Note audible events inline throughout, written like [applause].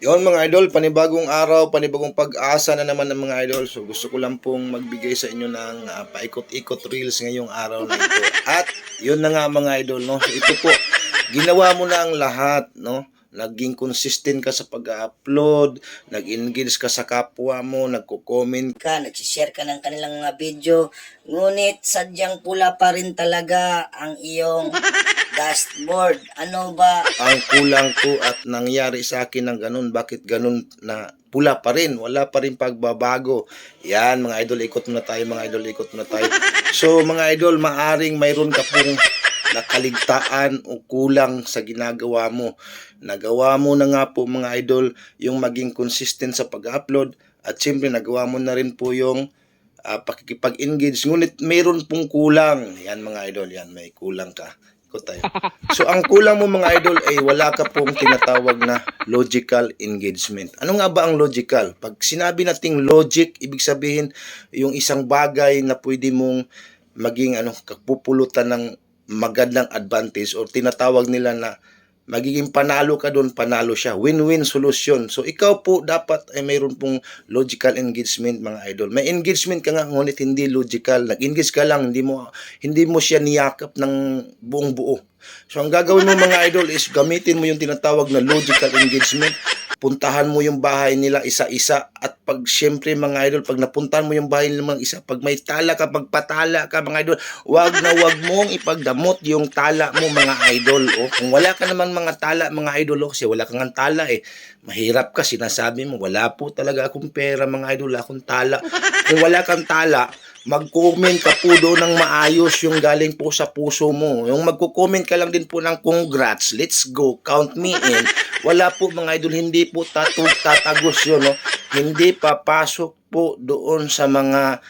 Yon mga idol, panibagong araw, panibagong pag-asa na naman ng mga idol. So gusto ko lang pong magbigay sa inyo ng ah, paikot-ikot reels ngayong araw na ito. At yun na nga mga idol, no. So, ito po, ginawa mo na ang lahat, no. Naging consistent ka sa pag-upload, nag-engage ka sa kapwa mo, nagko-comment ka, nagsishare ka ng kanilang mga video, ngunit sadyang pula pa rin talaga ang iyong dashboard. Ano ba? ang kulang ko at nangyari sa akin ng ganun. Bakit ganun na pula pa rin? Wala pa rin pagbabago. Yan, mga idol, ikot muna tayo, mga idol, ikot muna tayo. So, mga idol, maaring mayroon ka pong nakaligtaan o kulang sa ginagawa mo. Nagawa mo na nga po, mga idol, yung maging consistent sa pag-upload at siyempre nagawa mo na rin po yung ah, pakikipag-engage. Ngunit mayroon pong kulang. Yan mga idol, yan may kulang ka. Ikot tayo. So ang kulang mo mga idol ay wala ka pong tinatawag na logical engagement. Ano nga ba ang logical? Pag sinabi nating logic, ibig sabihin yung isang bagay na pwede mong maging ano kapupulutan ng magandang advantage or tinatawag nila na magiging panalo ka doon, panalo siya. Win-win solution. So, ikaw po dapat ay mayroon pong logical engagement, mga idol. May engagement ka nga, ngunit hindi logical. Nag-engage ka lang, hindi mo, hindi mo siya niyakap ng buong buo. So, ang gagawin mo, mga idol, is gamitin mo yung tinatawag na logical engagement. Puntahan mo yung bahay nila isa-isa at pag syempre mga idol, pag napuntahan mo yung bahay nila mga isa, pag may tala ka, pag patala ka mga idol, wag na wag mong ipagdamot yung tala mo mga idol. O kung wala ka naman mga tala mga idol, o, kasi wala kang ang tala eh. Mahirap ka, sinasabi mo, wala po talaga akong pera mga idol, akong tala. Kung wala kang tala, mag-comment ka po doon ng maayos yung galing po sa puso mo. Yung magko-comment ka lang din po ng congrats, let's go, count me in. Wala po mga idol, hindi po tatu tatagos yun. No? Hindi papasok po doon sa mga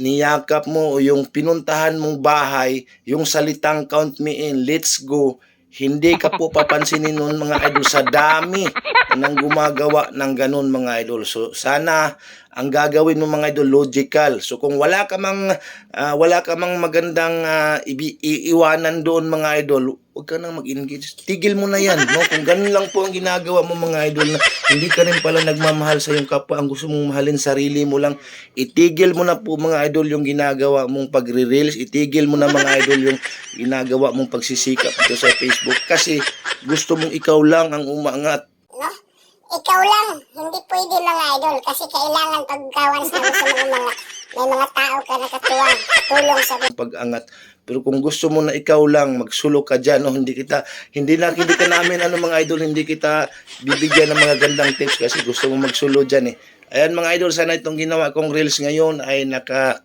niyakap mo o yung pinuntahan mong bahay, yung salitang count me in, let's go, hindi ka po papansinin nun mga idol sa dami ng gumagawa ng ganun mga idol. So sana ang gagawin mo mga idol logical. So kung wala ka mang ah, wala ka mang magandang ah, ibi- iiwanan doon mga idol, huwag ka nang mag-engage. Tigil mo na yan, no? Kung ganun lang po ang ginagawa mo mga idol na hindi ka rin pala nagmamahal sa iyong kapwa, ang gusto mong mahalin sarili mo lang, itigil mo na po mga idol yung ginagawa mong pagre-reels, itigil mo na mga idol yung ginagawa mong pagsisikap dito sa Facebook kasi gusto mong ikaw lang ang umangat? Ikaw lang, hindi pwede mga idol kasi kailangan paggawan sa mga mga may mga tao ka nakatuwang tulong sa pag-angat. Pero kung gusto mo na ikaw lang magsulok ka diyan, no, hindi kita hindi na hindi ka namin ano mga idol, hindi kita bibigyan ng mga gandang tips kasi gusto mo magsulo diyan eh. Ayan mga idol, sana itong ginawa kong reels ngayon ay naka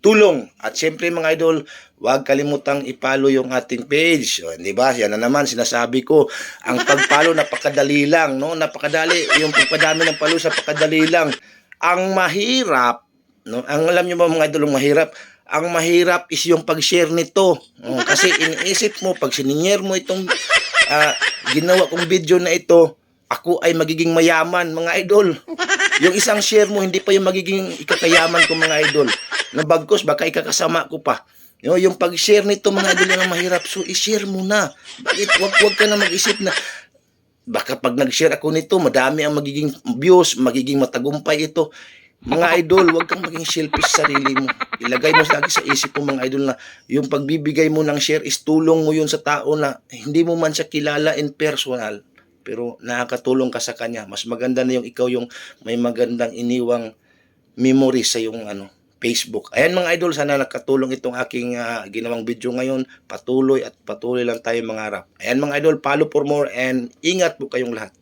tulong. At syempre mga idol, huwag kalimutang ipalo yung ating page. O, di ba? Yan na naman, sinasabi ko. Ang pagpalo, [laughs] napakadali lang. No? Napakadali. Yung pagpadami ng palo, sa pakadali lang. Ang mahirap, no? ang alam nyo ba mga idol, ang mahirap, ang mahirap is yung pag-share nito. O, kasi iniisip mo, pag sininyer mo itong ah, ginawa kong video na ito, ako ay magiging mayaman, mga idol. Yung isang share mo, hindi pa yung magiging ikakayaman ko, mga idol. Na bagkos, baka ikakasama ko pa. You know, yung pag-share nito, mga idol, ang mahirap. So, i-share mo na. Bakit? Wag, wag ka na mag-isip na, baka pag nag-share ako nito, madami ang magiging views, magiging matagumpay ito. Mga idol, wag kang maging selfish sa sarili mo. Ilagay mo lagi sa isip mo mga idol na yung pagbibigay mo ng share is tulong mo yun sa tao na hindi mo man siya kilala in personal pero nakakatulong ka sa kanya. Mas maganda na yung ikaw yung may magandang iniwang memory sa yung ano Facebook. Ayan mga idol, sana nakatulong itong aking ah, ginawang video ngayon. Patuloy at patuloy lang tayo mangarap. Ayan mga idol, follow for more and ingat po kayong lahat.